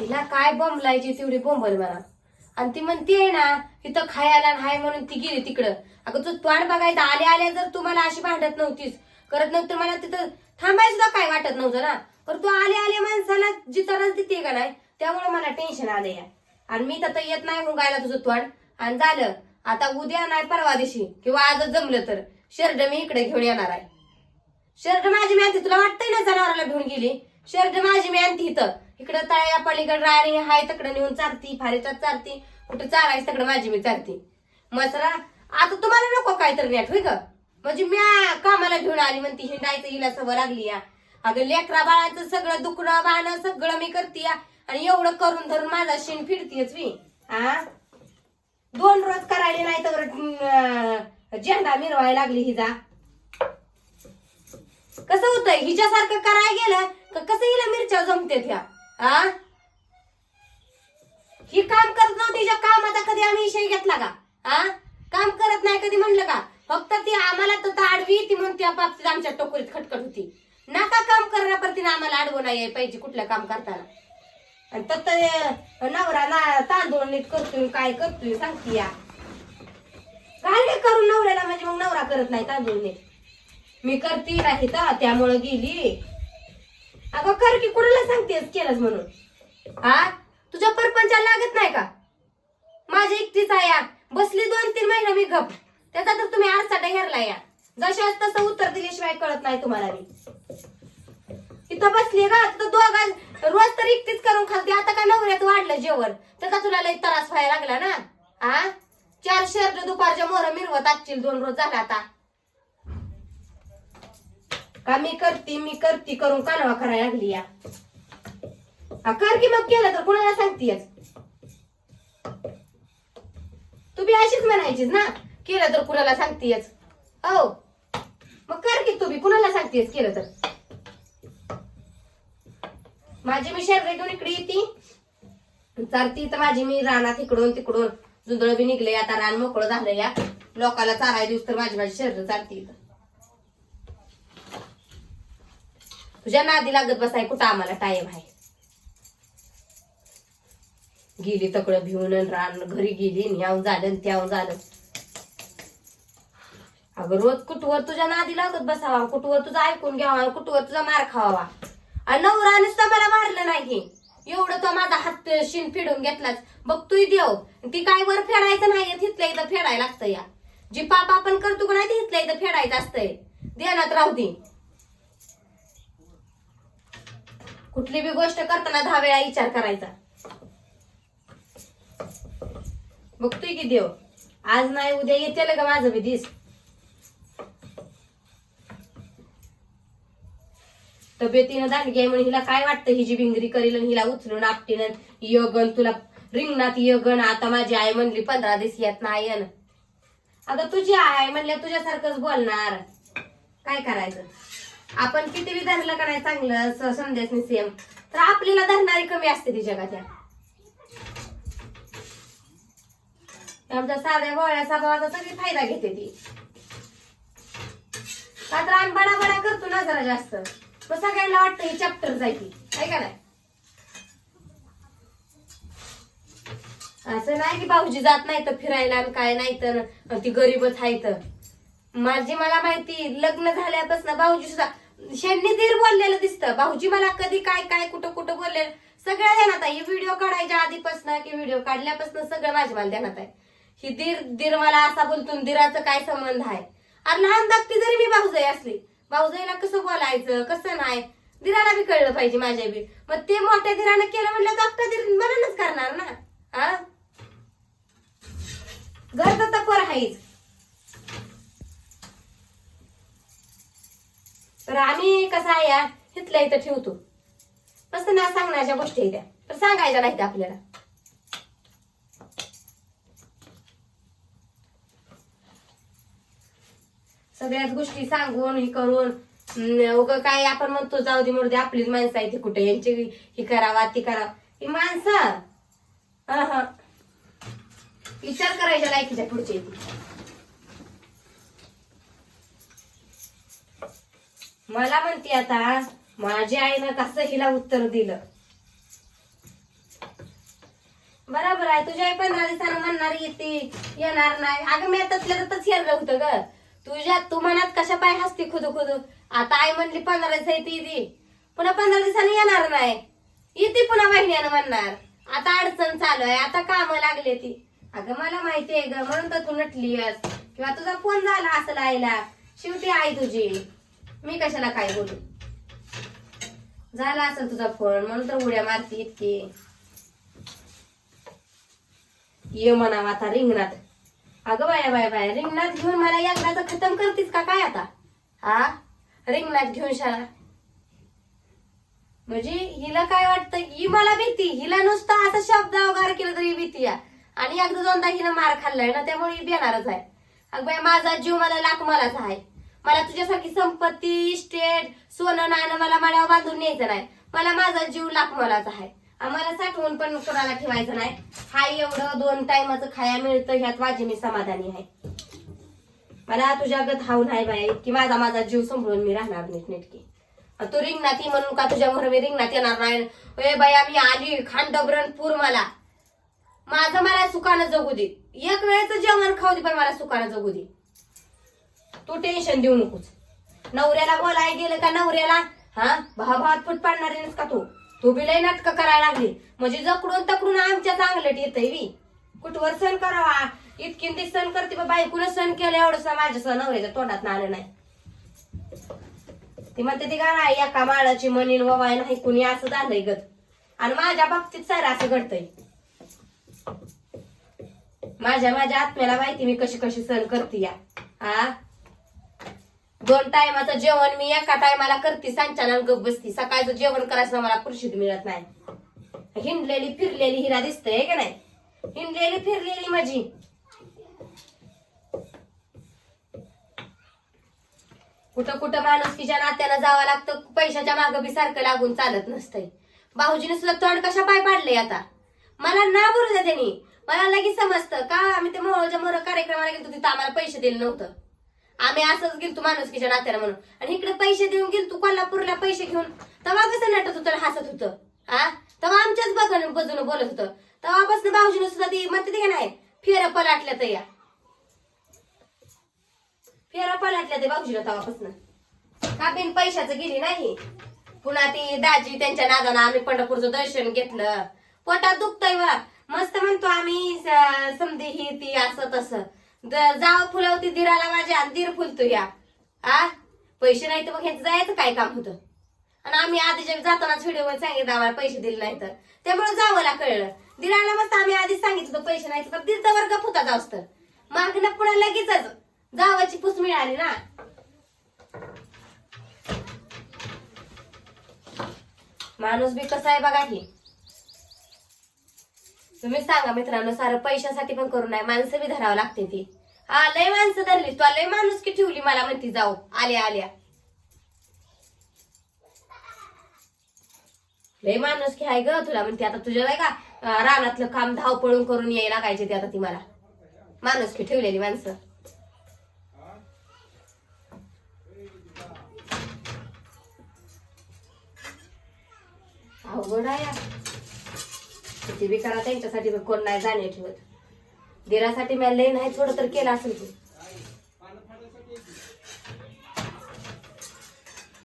तिला काय बोंबलायची तेवढी बोंबल मला. आणि ती म्हणते ना तिथं खायला हाय म्हणून ती गेली तिकडं. अगं तू तोंड बघायचं आले आले जर तू मला अशी भांडत नव्हतीस. करत नव्हतं मला तिथं थांबायचं सुद्धा काय वाटत नव्हतं ना? पण तू आले आले माणसाला जिथं देते का नाही त्यामुळे मला टेन्शन आलं या आणि मी तर येत नाही हुंगायला तुझं तोंड. आणि झालं आता उद्या नाही परवा दिवशी किंवा आज जमलं तर शर्ट मी इकडे घेऊन येणार आहे. शर्ट माझी माहिती तुला वाटतंय ना जनावराला घेऊन गेली? शर्ट माझी मी आणते इथं. इकडं तळ्या पलीकडे राणी हाय तिकडं नेऊन चारती फारेच्यात चारती. कुठं चारायचं तिकडं माझी मी चारती. मसरा आता तुम्हाला नको काय तर नेट होय का म्हणजे मी कामाला घेऊन आली म्हणती हिंडायचं हिला सवय लागली या. अगं लेकरा बाळाचं सगळं दुखणं बाहणं सगळं मी करते या. आणि एवढं करून धरून माझा शेण फिरतीयच मी. आ? दोन रोज करायले नाही तर झेंडा मिरवायला लागली हिजा. कसं होतंय? हिच्यासारखं करायला गेलं कसं हिला मिरच्या जमतेत ह्या आ? ही काम करत नव्हती ज्या कामाचा कधी आम्ही विषय घेतला का? आ? काम करत नाही कधी म्हणलं का? फक्त ती आम्हाला तर आडवी ती म्हणून त्या बाबतीत आमच्या टोकरीत खटखट होती. नाका काम करण्याप्रती आम्हाला आडवं नाही पाहिजे कुठलं काम करताना. आणि तर नवरा ना तांदूळ नीट करतोय काय करतोय सांगती या. काय नाही करून नवऱ्याला म्हणजे मग नवरा करत नाही तांदूळ नीट. मी करते नाही तर त्यामुळं गेली. अगं कर की कुणाला सांगतेस केलंच म्हणून? हा तुझ्या परपंचाला लागत नाही का? माझी एकटीच आहे या. बसली दोन तीन महिना मी गप. त्याचा तर तुम्ही आरसाटा हेरला या. जशा तसं उत्तर दिल्याशिवाय कळत नाही तुम्हाला मी. इथं बसली का? तर दोघा रोज तर एकटीच करून खालती. आता काय नवऱ्यात वाढलं जेवण? त्याचा तुला लई त्रास व्हायला लागला ना? हा चार शेर दुपारच्या मोर मिरवत आजची दोन रोज झाला आता. का मी करते मी करती करून कालवा करायला लागली या. हा, कर की मग केलं तर कुणाला सांगतीयच तू बी अशीच म्हणायचीस ना केलं तर कुणाला सांगतीयच हो मग कर की तू बी कुणाला सांगतेस केलं तर? माझी मी शर्ट घेऊन इकडे येते. चालती तर माझी मी रानात इकडून तिकडून जुंदळ बी निघले आता रान मोकळं झालं या. लोकाला चाराय दिवस तर माझी माझी शर्ट चालती इथं. तुझ्या नादी लागत बसाय कुठं आम्हाला टाइम आहे? गेली तकडं भिवून रान घरी गेली आणि ह्याव झालं आणि त्याव झालं. अगं रोज कुठवर तुझ्या नादी लागत बसावा कुठवर तुझं ऐकून घ्यावा कुठवर तुझा मार खावा आणि नवरा नुसतं मला मारलं नाही. एवढं तर माझा हात शिन फिडून घेतलाच. बघ देव. ती काय वर फेडायचं नाही तिथल्या इथं फेडायला लागतं या. जी पाप आपण करतो का नाही तिथल्या इथं फेडायचं असतंय. देण्यात राहू दे. कुठली बी गोष्ट करताना दहा वेळा विचार करायचा. बघतोय की देव? आज नाही उद्या येते का माझं बी दिस? तब्येतीनं दांडगी आहे म्हणून हिला काय वाटतं? हिची बिंगरी करील आणि हिला उचलून आपटीन यगन तुला रिंगणात यगन आता माझी आई म्हणली पंधरा दिवस येत नाही आता तुझी आई म्हणल्या तुझ्यासारखंच बोलणार. काय करायचं? आपण किती बी धरलं का नाही चांगलं स- संदेशनी सेम तर आपल्याला धरणारी कमी असते ती जगाच्या आमच्या साध्या भोळ्या स्वभावाचा सगळी फायदा घेते ती. का तर आम्ही बडा बडा करतो ना जरा जास्त. मग सगळ्यांना वाटतं ही चॅप्टर जायची आहे का नाही? असं नाही की भाऊजी जात नाही तर फिरायला काय नाही तर ती गरीबच आहे तर माझी मला माहिती लग्न झाल्यापासून भाऊजी सुद्धा शेणनी दीर बोललेलं दिसतं. भाऊजी मला कधी काय काय कुठं कुठं बोललेलं सगळं ध्यानात आहे. व्हिडिओ काढायच्या आधीपासून की व्हिडिओ काढल्यापासून सगळं माझ्या मला ध्यानात आहे. ही दीर दीर मला असा बोलतो दीराचा काय संबंध आहे? अरे लहान धाकटी जरी मी भाऊजाई असली भाऊजाईला कसं बोलायचं कसं नाही? दिराला बी कळलं पाहिजे माझ्या बी. मग ते मोठ्या दिरानं केलं म्हणलं धाकटा दीर मनानच करणार ना? हा घर तर तपर आहेच तर आम्ही कसं आहे या इथल्या इथं ठेवतो. मस्त ना सांगण्याच्या गोष्टी आहेत त्या. तर सांगायच्या नाहीत आपल्याला. सगळ्याच गोष्टी सांगून हे करून उग काय आपण म्हणतो जाऊ दे मुर्दे आपलीच माणसं आहे ती कुठे यांची ही करावा ती करावा. ही माणसं. हा हा विचार करायच्या लायकीच्या पुढची आहे ती मला म्हणते आता माझ्या आईनं कसं हिला उत्तर दिलं? बरोबर आहे तुझ्या आई पंधरा दिवसानं म्हणणार येते येणार नाही. अगं मी तसल्या तसंच येणार होतं ग. तुझ्या तू मनात कशा पाय हसती खुद खुद? आता आई म्हणली पंधरा दिवस येते ती पुन्हा पंधरा दिवसांनी येणार नाही. येते पुन्हा महिन्यानं म्हणणार. आता अडचण चालू आहे आता कामं लागले ती. अगं मला माहिती आहे ग म्हणून तर तू नटली किंवा तुझा फोन झाला असं आईला. शेवटी आई तुझी. मी कशाला काय बोलू? झाला असेल तुझा फोन म्हणून तर उड्या मारती इतकी. ये म्हणावं आता रिंगणात. अगं बाया बाया बाया रिंगणात घेऊन मला एकदाच खतम करतीस का काय आता? हा? रिंगणात घेऊन शाळा? म्हणजे हिला काय वाटतं? ही मला भीती. हिला नुसता असा शब्द अवघार केला तरी भीती या. आणि एकदा दोनदा हिनं मार खाल्लाय ना त्यामुळे ही बेणारच आहे. अगं बाया माझा जीव मला लाख मलाच आहे. मला तुझ्यासारखी संपत्ती स्टेट सोनं नाणं मला माळ्यावर बांधून न्यायचं नाही. मला माझा जीव लाख मलाच आहे. आम्हाला साठवून पण कोणाला ठेवायचं नाही. हा एवढं दोन टायमाचं खाया मिळतं ह्यात माझी मी समाधानी आहे. मला तुझ्या गत हाव नाही बाई की माझा माझा जीव संभळून मी राहणार नीट नेटकी. तू रिंगणात ये म्हणून का तुझ्या घरी मी रिंगणात येणार नाही? ए बाई आम्ही आली खांडबरण पूर मला. माझं मला सुखानं जगू दे. एक वेळेचं जेवण खाऊ दे पण मला सुखानं जगू दे. तू टेन्शन देऊ नकोस. नवऱ्याला बोलाय गेलं का नवऱ्याला? हा? भाव भावात फुट पाडणार आहेस का तू? तू बी लय नाटकं करायला लागली. म्हणजे जकडून तकडून आमच्या चांगलं येतय वी कुठवर सण करावा? इतकी ती सण करते बायकून सण केलं एवढंच माझ्या सण नवऱ्याच्या तोंडात आलं नाही. ती म्हणते ती गाणं आहे एका माळाची मनीन ववाय नाही कुणी असं झालंय गत आणि माझ्या बाबतीत सारं असं घडतंय. माझ्या माझ्या आत्म्याला माहिती मी कशी कशी सण करते या. हा दोन टायमाचं जेवण मी एका टायमाला करते सांच्याला गप बसती. सकाळचं जेवण करायचं मला पुरुषित मिळत नाही. हिंडलेली फिरलेली हिरा दिसतय का नाही? हिंडलेली फिरलेली माझी. कुठं कुठं माणूस तिच्या नात्यानं जावं लागतं पैशाच्या मागं बी सारखं लागून चालत नसतंय. भाऊजीने सुद्धा तोंड कशा पाय पाडले आता? मला ना बोलू द्या त्यांनी. मला लगेच समजतं. का आम्ही ते मोहळच्या मोर कार्यक्रमाला गेलो तिथं आम्हाला पैसे दिले नव्हतं. आम्ही असंच गेलतो माणुसकीच्या नात्याला म्हणून. आणि इकडे पैसे देऊन गेलतो कोल्हापूरला पैसे घेऊन. तेव्हा कसं नटत होतं हसत होतं? हा तेव्हा आमच्याच बघून बाजून बोलत होतं. तेव्हापासून भाऊजीनं सुद्धा ती म्हणते ते नाही फेरा पलाटल्या तर या. फेरा पलाटल्या ते भाऊजीला तेव्हापासून. का बिन पैशाचं गेली नाही? पुन्हा ती दाजी त्यांच्या नादानं आम्ही पंढरपूरचं दर्शन घेतलं. पोटात दुखतय वा. मस्त म्हणतो आम्ही समधी ही ती असं तसं. जाव फुलवती दिराला माझ्या आणि दीर फुलतो या आ? पैसे नाही तर मग ह्याचं जायचं काय काम होतं? आणि आम्ही आधीच्या जातानाच व्हिडिओ सांगितलं आम्हाला पैसे दिले नाही तर. त्यामुळे जावंला कळलं. दिराला मस्त आम्ही आधीच सांगितलं होतं पैसे नाही तर दीरचा वर्ग फुता जाऊस तर. मागणं पुन्हा लगेचच जावाची पुस मिळाली ना. माणूस बी कसा आहे बघा की. तुम्ही सांगा मित्रांनो सारं पैशासाठी पण करू नये. माणसं बी धरावं लागते ती. हा लय माणसं धरली तू लय माणूस की ठेवली मला म्हणती जाऊ आल्या आल्या. लय माणूस की आहे ग तुला म्हणते आता तुझ्या नाही का रानातलं काम धावपळून करून यायला लागायचे ते आता ती मला. माणूस की ठेवलेली माणसं. अवघड आहे. ते बिचारा त्यांच्यासाठी बी कोण नाही जाणे ठेवत. दिरासाठी मी लय नाही थोडं तर केलं असेल तू.